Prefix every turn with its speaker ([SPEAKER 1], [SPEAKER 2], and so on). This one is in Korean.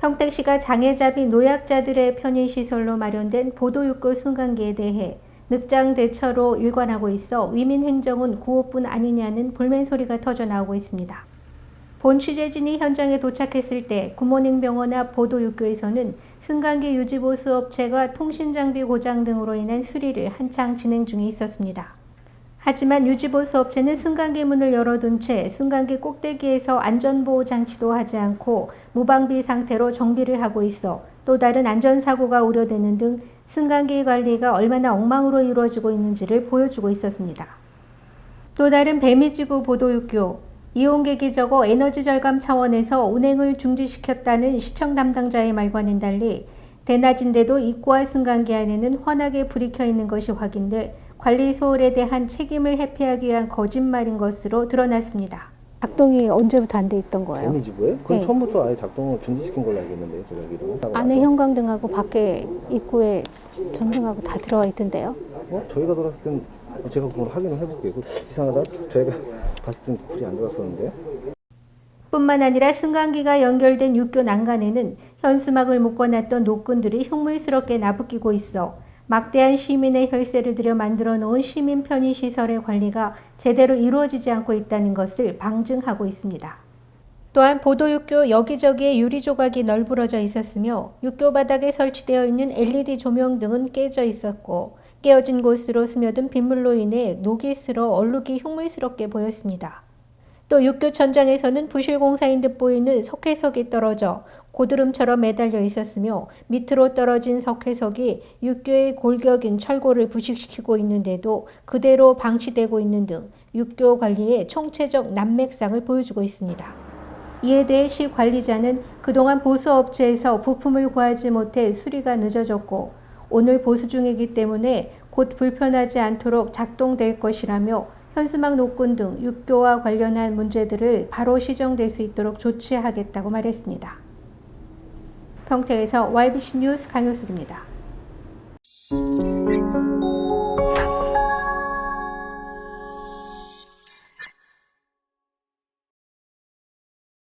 [SPEAKER 1] 평택시가 장애자비 노약자들의 편의시설로 마련된 보도육교 승강기에 대해 늑장 대처로 일관하고 있어 위민 행정은 구호뿐 아니냐는 불멘 소리가 터져 나오고 있습니다. 본 취재진이 현장에 도착했을 때 굿모닝 병원 앞 보도육교에서는 승강기 유지보수 업체가 통신장비 고장 등으로 인한 수리를 한창 진행 중에 있었습니다. 하지만 유지보수 업체는 승강기 문을 열어둔 채 승강기 꼭대기에서 안전보호 장치도 하지 않고 무방비 상태로 정비를 하고 있어 또 다른 안전사고가 우려되는 등 승강기 관리가 얼마나 엉망으로 이루어지고 있는지를 보여주고 있었습니다. 또 다른 배미지구 보도육교 이용객이 적어 에너지 절감 차원에서 운행을 중지시켰다는 시청 담당자의 말과는 달리 대낮인데도 입구와 승강기 안에는 환하게 불이 켜 있는 것이 확인돼 관리 소홀에 대한 책임을 회피하기 위한 거짓말인 것으로 드러났습니다.
[SPEAKER 2] 작동이 언제부터 안 돼 있던 거예요?
[SPEAKER 3] 데미지고요? 그건
[SPEAKER 2] 네.
[SPEAKER 3] 처음부터 아예 작동을 중지시킨 걸로 알겠는데요, 제가 알기로.
[SPEAKER 2] 안에 형광등하고 밖에 입구에 전등하고 다 들어와 있던데요.
[SPEAKER 3] 어? 저희가 돌았을 땐 어, 제가 그걸 확인을 해볼게요. 그, 이상하다. 저희가 봤을 땐 불이 안 들어왔었는데요.
[SPEAKER 1] 뿐만 아니라 승강기가 연결된 육교 난간에는 현수막을 묶어놨던 노끈들이 흉물스럽게 나부끼고 있어 막대한 시민의 혈세를 들여 만들어 놓은 시민 편의 시설의 관리가 제대로 이루어지지 않고 있다는 것을 방증하고 있습니다. 또한 보도육교 여기저기에 유리 조각이 널브러져 있었으며 육교 바닥에 설치되어 있는 LED 조명 등은 깨져 있었고 깨어진 곳으로 스며든 빗물로 인해 녹이 슬어 얼룩이 흉물스럽게 보였습니다. 또 육교 천장에서는 부실 공사인 듯 보이는 석회석이 떨어져 고드름처럼 매달려 있었으며 밑으로 떨어진 석회석이 육교의 골격인 철골을 부식시키고 있는데도 그대로 방치되고 있는 등 육교 관리의 총체적 난맥상을 보여주고 있습니다. 이에 대해 시 관리자는 그동안 보수업체에서 부품을 구하지 못해 수리가 늦어졌고 오늘 보수 중이기 때문에 곧 불편하지 않도록 작동될 것이라며 현수막 노건 등 육교와 관련한 문제들을 바로 시정될 수 있도록 조치하겠다고 말했습니다. 평택에서 YBC 뉴스 강효숙입니다.